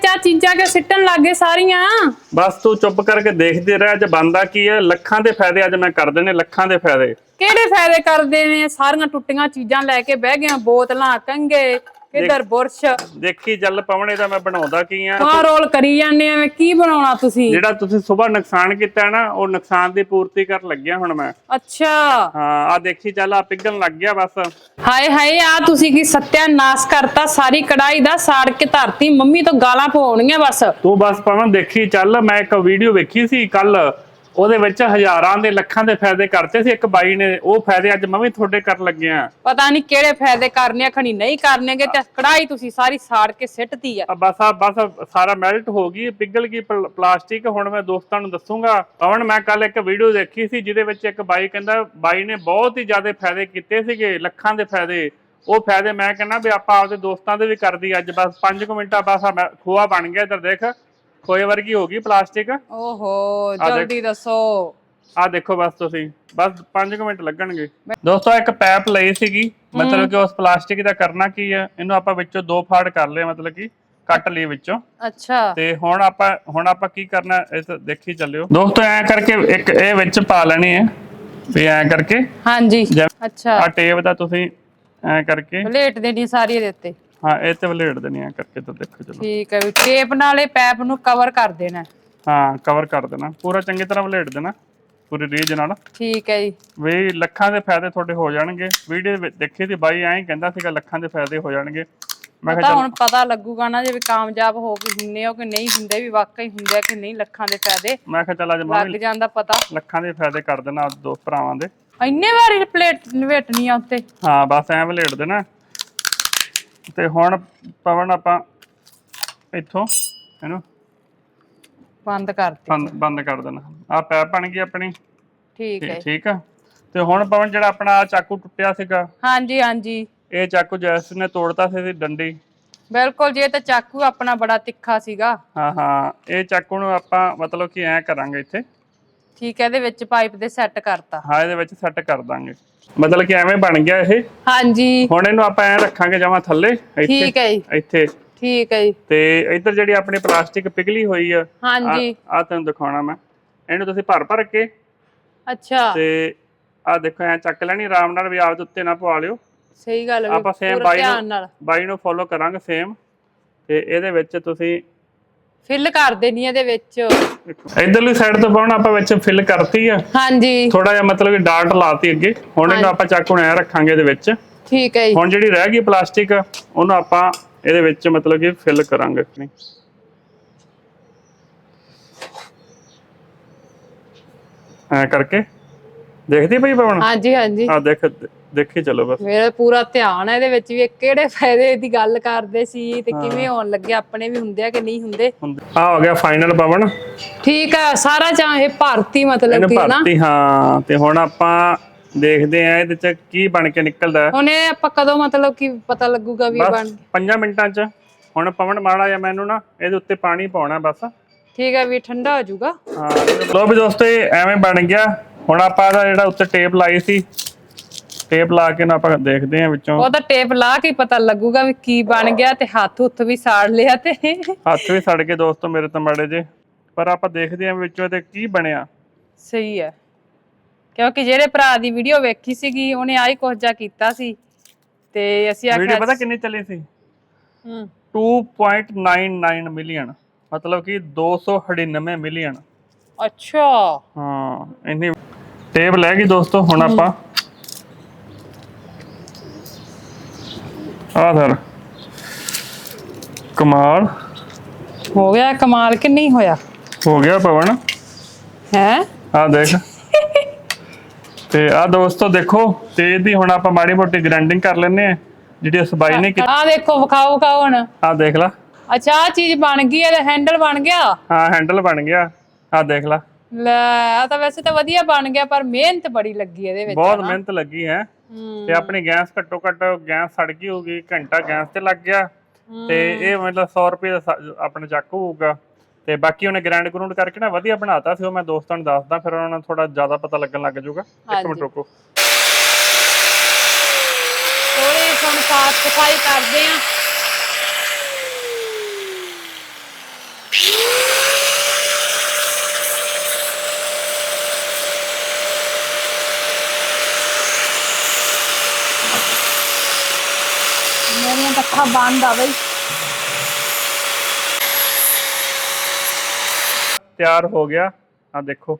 ਵਿੱਚ ਆ ਚੀਜ਼ਾਂ ਕਿ ਸਿੱਟਣ ਲੱਗੇ ਸਾਰੀਆਂ। ਬਸ ਤੂੰ ਚੁੱਪ ਕਰਕੇ ਦੇਖਦੇ ਰਹਿ ਅੱਜ ਬੰਦਾ ਕੀ ਹੈ? ਲੱਖਾਂ ਦੇ ਫਾਇਦੇ ਅੱਜ ਮੈਂ ਕਰ ਦੇਣੇ ਲੱਖਾਂ ਦੇ ਫਾਇਦੇ। ਕਿਹੜੇ ਫਾਇਦੇ ਕਰਦੇ ਨੇ? ਸਾਰੀਆਂ ਟੁੱਟੀਆਂ ਚੀਜ਼ਾਂ ਲੈ ਕੇ ਬਹਿ ਗਏ ਬੋਤਲਾਂ ਕੰਗੇ ਕਿਧਰ ਬੁਰਸ਼ ਦੇਖੀ ਚੱਲ ਪਵਣੇ ਦਾ ਮੈਂ ਬਣਾਉਂਦਾ ਕੀ ਆ? ਆ ਰੋਲ ਕਰੀ ਜਾਂਦੇ ਐਵੇਂ ਕੀ ਬਣਾਉਣਾ ਤੁਸੀਂ? ਜਿਹੜਾ ਤੁਸੀਂ ਸਵੇਰ ਨੁਕਸਾਨ ਕੀਤਾ ਨਾ ਉਹ ਨੁਕਸਾਨ ਦੀ ਪੂਰਤੀ ਕਰਨ ਲੱਗਿਆ ਹੁਣ ਮੈਂ। ਅੱਛਾ। ਹਾਂ ਆ ਦੇਖੀ ਚੱਲ ਆ ਪਿਘਲਣ ਲੱਗ ਗਿਆ ਬਸ। ਹਾਏ ਹਾਏ ਆ ਤੁਸੀਂ ਕੀ ਸੱਤਿਆਨਾਸ਼ ਕਰਤਾ ਸਾਰੀ ਕੜਾਈ ਦਾ ਸਾੜ ਕੇ ਧਰਤੀ ਮੰਮੀ ਤੋਂ ਗਾਲਾਂ ਪਵਾਉਣੀਆਂ ਬਸ। ਤੂੰ ਬਸ ਪਵਨ ਦੇਖੀ ਚੱਲ ਮੈਂ ਇੱਕ ਵੀਡੀਓ ਵੇਖੀ ਸੀ ਕੱਲ ਉਹਦੇ ਵਿੱਚ ਹਜ਼ਾਰਾਂ ਦੇ ਲੱਖਾਂ ਦੇ ਫਾਇਦੇ ਕਰਤੇ ਸੀ ਇੱਕ ਬਾਈ ਨੇ ਉਹ ਫਾਇਦੇ ਅੱਜ ਮੈਂ ਵੀ ਤੁਹਾਡੇ ਕਰਨ ਲੱਗਿਆ। ਪਤਾ ਨਹੀਂ ਕਿਹੜੇ ਫਾਇਦੇ ਕਰਨੇ ਆ ਖਣੀ ਨਹੀਂ ਕਰਨੇਗੇ ਤੇ ਕੜਾਈ ਤੁਸੀਂ ਸਾਰੀ ਸਾੜ ਕੇ ਸਿੱਟਤੀ ਆ। ਬਸ ਆ ਬਸ ਸਾਰਾ ਮੈਲਟ ਹੋ ਗਈ ਪਿਘਲ ਗਈ ਪਲ- ਪਲਾਸਟਿਕ ਹੁਣ ਮੈਂ ਦੋਸਤਾਂ ਨੂੰ ਦੱਸੂਗਾ। ਪਵਨ ਮੈਂ ਕੱਲ ਇੱਕ ਵੀਡੀਓ ਦੇਖੀ ਸੀ ਜਿਹਦੇ ਵਿੱਚ ਇੱਕ ਬਾਈ ਕਹਿੰਦਾ ਬਾਈ ਨੇ ਬਹੁਤ ਹੀ ਜ਼ਿਆਦਾ ਫਾਇਦੇ ਕੀਤੇ ਸੀਗੇ ਲੱਖਾਂ ਦੇ ਫਾਇਦੇ। ਉਹ ਫਾਇਦੇ ਮੈਂ ਕਹਿੰਦਾ ਵੀ ਆਪਾਂ ਆਪਦੇ ਦੋਸਤਾਂ ਦੇ ਵੀ ਕਰਦੀ ਅੱਜ ਬਸ 5 ਮਿੰਟਾਂ ਬਸ ਖੋਆ ਬਣ ਗਿਆ ਇੱਧਰ ਦੇਖ। ਖੋਏ ਵਰਗੀ ਹੋ ਗਈ ਪਲਾਸਟਿਕ। ਓਹੋ ਦੇਖ। ਜਲਦੀ ਦੱਸੋ। ਆ ਦੇਖੋ ਬਸ ਤੁਸੀਂ ਬਸ 5 ਮਿੰਟ ਲੱਗਣਗੇ। ਦੋਸਤੋ ਇੱਕ ਪੈਪ ਲਈ ਸੀਗੀ ਮਤਲਬ ਕਿ ਉਸ ਪਲਾਸਟਿਕ ਦਾ ਕਰਨਾ ਕੀ ਹੈ ਇਹਨੂੰ ਆਪਾਂ ਵਿੱਚੋਂ ਦੋ ਫਾੜ ਕਰ ਲਏ ਮਤਲਬ ਕਿ ਕੱਟ ਲਈ ਵਿੱਚੋਂ। ਅੱਛਾ। ਤੇ ਹੁਣ ਆਪਾਂ ਹੁਣ ਆਪਾਂ ਕੀ ਕਰਨਾ ਇਸ ਦੇਖੀ ਚੱਲਿਓ। ਦੋਸਤੋ ਐ ਕਰਕੇ ਇੱਕ ਇਹ ਵਿੱਚ ਪਾ ਲੈਣੀ ਹੈ ਵੀ ਐ ਕਰਕੇ। ਹਾਂਜੀ। ਜਿਵੇਂ- ਅੱਛਾ। ਆ ਟੇਪ ਦਾ ਤੁਸੀਂ ਐ ਕਰਕੇ। ਪਲੇਟ ਦੇਣੀ ਸਾਰੀ ਇਹਦੇ ਉੱਤੇ। ਹਾਂ ਇਹ ਤੇ ਵਲੇਟ ਦੇਣੀ ਐ ਕਰਕੇ ਤਾਂ ਦੇਖੋ ਚਲੋ। ਠੀਕ ਹੈ ਵੀ ਟੇਪ ਨਾਲ ਇਹ ਪੈਪ ਨੂੰ ਕਵਰ ਕਰ ਦੇਣਾ। ਹਾਂ ਕਵਰ ਕਰ ਦੇਣਾ। ਪੂਰਾ ਚੰਗੀ ਤਰ੍ਹਾਂ ਵਲੇਟ ਦੇਣਾ ਪੂਰੀ ਰੀਜ ਨਾਲ। ਠੀਕ ਹੈ ਜੀ। ਵੀ ਲੱਖਾਂ ਦੇ ਫਾਇਦੇ ਤੁਹਾਡੇ ਹੋ ਜਾਣਗੇ। ਵੀਡੀਓ ਵਿੱਚ ਦੇਖੀ ਸੀ ਬਾਈ ਐਂ ਹੀ ਕਹਿੰਦਾ ਸੀਗਾ ਲੱਖਾਂ ਦੇ ਫਾਇਦੇ ਹੋ ਜਾਣਗੇ। ਮੈਂ ਕਿਹਾ ਤਾਂ ਹੁਣ ਪਤਾ ਲੱਗੂਗਾ ਨਾ ਜੇ ਵੀ ਕਾਮਯਾਬ ਹੋ ਕੇ ਹੁੰਨੇ ਹੋ ਕਿ ਨਹੀਂ ਹੁੰਦੇ ਵੀ ਵਾਕਈ ਹੁੰਦੇ ਆ ਕਿ ਨਹੀਂ ਲੱਖਾਂ ਦੇ ਫਾਇਦੇ। ਮੈਂ ਕਿਹਾ ਚੱਲ ਅੱਜ ਮੈਂ ਲੱਗ ਜਾਂਦਾ ਪਤਾ। ਲੱਖਾਂ ਦੇ ਫਾਇਦੇ ਕਰ ਦੇਣਾ ਆਪ ਦੋਸਤ ਭਰਾਵਾਂ ਦੇ। ਇੰਨੇ ਵਾਰੀ ਪਲੇਟ ਲਵੇਟਣੀ ਆ ਉੱਤੇ। ਹਾਂ ਬਸ ਐਂ ਵਲੇਟ ਦੇਣਾ। ਤੇ ਹੁਣ ਪਵਨ ਆਪਾਂ ਇੱਥੋਂ ਇਹਨੂੰ ਬੰਦ ਕਰਤੀ। ਬੰਦ ਬੰਦ ਕਰ ਦੇਣਾ। ਆ ਪੈਪ ਬਣ ਗਈ ਆਪਣੀ। ਠੀਕ ਹੈ। ਠੀਕ ਆ। ਤੇ ਹੁਣ ਪਵਨ ਜਿਹੜਾ ਆਪਣਾ ਆਹ ਚਾਕੂ ਟੁੱਟਿਆ ਸੀਗਾ ਹਾਂਜੀ ਹਾਂਜੀ। ਇਹ ਚਾਕੂ ਜੈਸ ਨੇ ਤੋੜਤਾ ਸੀ ਇਹਦੀ ਡੰਡੀ। ਬਿਲਕੁਲ ਜੇ ਤਾਂ ਚਾਕੂ ਆਪਣਾ ਬੜਾ ਤਿੱਖਾ ਸੀਗਾ। ਹਾਂ ਹਾਂ। ਇਹ ਚਾਕੂ ਨੂੰ ਆਪਾਂ ਮਤਲਬ ਕਿ ਐਂ ਕਰਾਂਗੇ ਇੱਥੇ। ਠੀਕ ਹੈ ਇਹਦੇ ਵਿੱਚ ਪਾਈਪ ਦੇ ਸੈੱਟ ਕਰਤਾ। ਹਾਂ ਇਹਦੇ ਵਿੱਚ ਸੈੱਟ ਕਰ ਦਾਂਗੇ। ਮਤਲਬ ਕਿ ਐਵੇਂ ਬਣ ਗਿਆ ਇਹ। ਹਾਂਜੀ। ਹੁਣ ਇਹਨੂੰ ਆਪਾਂ ਐਂ ਰੱਖਾਂਗੇ ਜਮਾ ਥੱਲੇ ਠੀਕ ਇੱਥੇ ਹੈ ਜੀ। ਇੱਥੇ। ਠੀਕ ਹੈ ਜੀ। ਤੇ ਇੱਧਰ ਜਿਹੜੀ ਆਪਣੀ ਪਲਾਸਟਿਕ ਪਿਘਲੀ ਹੋਈ ਆ ਹਾਂਜੀ। ਆ ਤੈਨੂੰ ਦਿਖਾਉਣਾ ਮੈਂ। ਇਹਨੂੰ ਤੁਸੀਂ ਭਰ ਭਰ ਕੇ ਅੱਛਾ। ਤੇ ਆ ਦੇਖੋ ਐ ਚੱਕ ਲੈਣੀ ਆਰਾਮ ਨਾਲ ਵੀ ਆਪਦੇ ਉੱਤੇ ਨਾ ਪਵਾ ਲਿਓ। ਸਹੀ ਗੱਲ ਹੈ ਆਪਾਂ ਪੂਰਾ ਬਾਈ ਨੂੰ- ਬਾਈ ਨੂੰ ਫੋਲੋ ਕਰਾਂਗੇ ਸੇਮ ਤੇ ਇਹਦੇ ਵਿੱਚ ਤੁਸੀਂ ਫਿਲ ਕਰ ਦੇਣੀ ਇਹਦੇ ਵਿੱਚ। ਇਧਰਲੀ ਸਾਈਡ ਤੋਂ ਪਾਉਣਾ ਆਪਾਂ ਵਿੱਚ ਫਿਲ ਕਰਤੀ ਆ। ਹਾਂਜੀ। ਥੋੜਾ ਜਿਹਾ ਮਤਲਬ ਕਿ ਡਾਟ ਲਾਤੀ ਅੱਗੇ। ਹੁਣ ਇਹਨੂੰ ਆਪਾਂ ਚਾਕੂ ਨਾਲ ਐਂ ਰੱਖਾਂਗੇ ਇਹਦੇ ਵਿੱਚ। ਠੀਕ ਹੈ ਜੀ। ਹੁਣ ਜਿਹੜੀ ਰਹਿ ਗਈ ਪਲਾਸਟਿਕ ਉਹਨੂੰ ਆਪਾਂ ਇਹਦੇ ਵਿੱਚ ਮਤਲਬ ਕਿ ਫਿਲ ਕਰਾਂਗੇ। ਆਪਣੀ ਐ ਕਰਕੇ। ਦੇਖਦੀ ਪਈ ਪਵਨ? ਹਾਂਜੀ ਹਾਂਜੀ। ਆ ਦੇਖ ਦੇਖੀ ਚਲੋ ਬਸ। ਮੇਰਾ ਪੂਰਾ ਧਿਆਨ ਹੈ ਇਹਦੇ ਵਿੱਚ ਵੀ ਇਹ ਕਿਹੜੇ ਫਾਇਦੇ ਦੀ ਗੱਲ ਕਰਦੇ ਸੀ ਤੇ ਕਿਵੇਂ ਹੋਣ ਲੱਗੇ ਆਪਣੇ ਵੀ ਹੁੰਦੇ ਆ ਕਿ ਨਹੀਂ ਹੁੰਦੇ? ਆ ਹੋ ਗਿਆ ਫਾਈਨਲ ਪਵਨ। ਠੀਕ ਆ ਸਾਰਾ ਚਾਹੇ ਭਾਰਤੀ ਮਤਲਬ ਕਿ ਨਾ? ਭਰਤੀ ਹਾਂ ਤੇ ਹੁਣ ਆਪਾਂ ਦੇਖਦੇ ਆ ਇਹਦੇ ਚ ਕੀ ਬਣ ਕੇ ਨਿਕਲਦਾ। ਹੁਣ ਇਹ ਆਪਾਂ ਕਦੋਂ ਮਤਲਬ ਕਿ ਪਤਾ ਲੱਗੂਗਾ ਵੀ ਇਹ ਬਣ ਬਸ 5 ਮਿੰਟਾਂ ਚ। ਹੁਣ ਪਵਨ ਮਾੜਾ ਜਾਂ ਮੈਨੂੰ ਨਾ ਇਹਦੇ ਉੱਤੇ ਪਾਣੀ ਪਾਉਣਾ ਬਸ। ਠੀਕ ਹੈ ਵੀ ਠੰਡਾ ਹੋ ਜਾਊਗਾ। ਹਾਂ ਲੋ ਵੀ ਦੋਸਤੋ ਇਹ ਐਵੇਂ ਬਣ ਗਿਆ। ਹੁਣ ਆਪਾਂ ਇਹਦਾ ਜਿਹੜਾ ਉੱਤੇ ਟੇਪ ਲਾਈ ਸੀ ਟੇਪ ਲਾ ਕੇ ਨਾ ਆਪਾਂ ਦੇਖਦੇ ਆ ਵਿੱਚੋਂ। ਉਹਦਾ ਟੇਪ ਲਾ ਕੇ ਹੀ ਪਤਾ ਲੱਗੂਗਾ ਵੀ ਕੀ ਬਣ ਗਿਆ ਤੇ ਹੱਥ ਹੁੱਥ ਵੀ ਸਾੜ ਲਿਆ ਤੇ। ਹੱਥ ਵੀ ਸੜ ਗਏ ਦੋਸਤੋ ਮੇਰੇ ਤਾਂ ਮਾੜੇ ਜੇ ਪਰ ਆਪਾਂ ਦੇਖਦੇ ਆ ਵਿੱਚੋਂ ਇਹਦੇ ਕੀ ਬਣਿਆ। ਸਹੀ ਹੈ। ਕਿਉਂਕਿ ਜਿਹੜੇ ਭਰਾ ਦੀ ਵੀਡੀਓ ਵੇਖੀ ਸੀਗੀ ਉਹਨੇ ਆਹੀ ਕੁਝ ਜਾ ਕੀਤਾ ਸੀ। ਤੇ ਅਸੀਂ ਵੀਡੀਓ ਆਖਿਆ ਪਤਾ ਕਿੰਨੀ ਚੱਲੀ ਸੀ? ਹੂੰ। 2.99 ਮਿਲੀਅਨ ਮਤਲਬ ਕਿ 299 ਮਿਲੀਅਨ ਅੱਛਾ। ਹਾਂ ਇੰਨੀ ਟੇਪ ਲੈ ਗਈ ਦੋਸਤੋ ਹੁਣ ਆਪਾਂ। ਆ ਸਰ ਕਮਾਲ। ਹੋ ਗਿਆ ਕਮਾਲ ਕਿ ਨਹੀਂ ਹੋਇਆ? ਹੋ ਗਿਆ ਪਵਨ। ਹੈ? ਆ ਦੇਖ। ਤੇ ਆ ਦੋਸਤੋ ਦੇਖੋ ਤੇ ਇਹਦੀ ਹੁਣ ਆਪਾਂ ਮਾੜੀ ਮੋਟੀ ਗ੍ਰਾਈਂਡਿੰਗ ਕਰ ਲੈਨੇ ਆ ਜਿਹੜੀ ਉਸ ਬਾਈ ਨੇ ਕੀਤੀ। ਆ ਦੇਖੋ ਵਿਖਾਓ ਵਿਖਾਓ ਹੁਣ। ਆ ਦੇਖ ਲਾ। ਅੱਛਾ ਆ ਚੀਜ਼ ਬਣ ਗਈ ਇਹਦਾ ਹੈਂਡਲ ਬਣ ਗਿਆ? ਹਾਂ ਹੈਂਡਲ ਬਣ ਗਿਆ। ਆ ਦੇਖ ਲਾ। ਲੈ ਆ ਤਾਂ ਵੈਸੇ ਤਾਂ ਵਧੀਆ ਬਣ ਗਿਆ ਪਰ ਮਿਹਨਤ ਬੜੀ ਲੱਗੀ ਇਹਦੇ ਵਿੱਚ ਬਹੁਤ ਮਿਹਨਤ ਲੱਗੀ ਹੈ। ਤੇ ਆਪਣੀ ਗੈਸ ਘੱਟੋ ਘੱਟ ਗੈਸ ਸੜ ਗਈ ਹੋਊਗੀ ਘੰਟਾ ਗੈਸ ਤੇ ਲੱਗ ਗਿਆ। ਤੇ ਇਹ ਮਤਲਬ 100 ਰੁਪਏ ਦਾ ਆਪਣਾ ਚੱਕ ਹੋਊਗਾ। ਤੇ ਬਾਕੀ ਉਹਨੇ ਗਰੂੰਡ ਕਰਕੇ ਨਾ ਵਧੀਆ ਬਣਾਤਾ ਸੀ ਉਹ ਮੈਂ ਦੋਸਤਾਂ ਨੂੰ ਦੱਸਦਾ ਫਿਰ ਉਹਨਾਂ ਨੂੰ ਥੋੜਾ ਜ਼ਿਆਦਾ ਪਤਾ ਲੱਗਣ ਲੱਗ ਜਾਊਗਾ। ਇੱਕ ਮਿੰਟ। ਰੁਕੋ। ਥੋੜੀ ਹੁਣ ਸਾਫ਼ ਸਫ਼ਾਈ ਕਰਦੇ ਆ ਤਾਂ ਅੱਖਾਂ ਬੰਦ ਆ ਬਈ। ਤਿਆਰ ਹੋ ਗਿਆ। ਆ ਦੇਖੋ।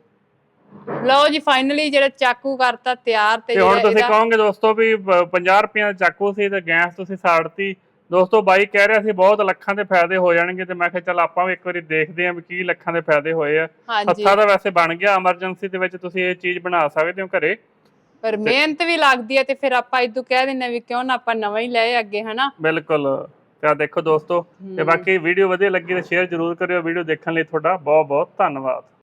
ਲਓ ਜੀ ਫਾਈਨਲੀ ਜਿਹੜਾ ਚਾਕੂ ਕਰਤਾ ਤਿਆਰ ਤੇ ਤੇ ਹੁਣ ਜਿਹੜਾ ਤੁਸੀਂ ਇਹਦਾ- ਕਹੋਗੇ ਦੋਸਤੋ ਵੀ 50 ਰੁਪਈਆ ਦਾ ਚਾਕੂ ਸੀ ਤੇ ਗੈਸ ਤੁਸੀਂ ਸਾੜਤੀ। ਦੋਸਤੋ ਬਾਈ ਕਹਿ ਰਿਹਾ ਸੀ ਬਹੁਤ ਲੱਖਾਂ ਦੇ ਫਾਇਦੇ ਹੋ ਜਾਣਗੇ ਤੇ ਮੈਂ ਕਿਹਾ ਚੱਲ ਆਪਾਂ ਵੀ ਇੱਕ ਵਾਰੀ ਦੇਖਦੇ ਆਂ ਵੀ ਕੀ ਲੱਖਾਂ ਦੇ ਫਾਇਦੇ ਹੋਏ ਆ। ਹਾਂਜੀ। ਹੱਥਾਂ ਦਾ ਵੈਸੇ ਬਣ ਗਿਆ। ਐਮਰਜੈਂਸੀ ਦੇ ਵਿੱਚ ਤੁਸੀਂ ਇਹ ਚੀਜ਼ ਬਣਾ ਸਕਦੇ ਹੋ ਘਰੇ। ਪਰ ਮਿਹਨਤ ਵੀ ਲੱਗਦੀ ਹੈ ਤੇ ਫਿਰ ਆਪਾਂ ਇਦੋਂ ਕਹਿ ਦਿੰਨੇ ਵੀ ਕਿਉਂ ਨਾ ਆਪਾਂ ਨਵਾਂ ਹੀ ਲਏ ਅੱਗੇ ਹਨਾ? ਬਿਲਕੁਲ। ਤੇ ਦੇਖੋ ਦੋਸਤੋ ਤੇ ਬਾਕੀ ਵੀਡੀਓ ਵਧੀਆ ਲੱਗੀ ਤਾਂ ਸ਼ੇਅਰ ਜ਼ਰੂਰ ਕਰਿਓ। ਵੀਡੀਓ ਦੇਖਣ ਲਈ ਤੁਹਾਡਾ ਬਹੁਤ ਬਹੁਤ ਧੰਨਵਾਦ।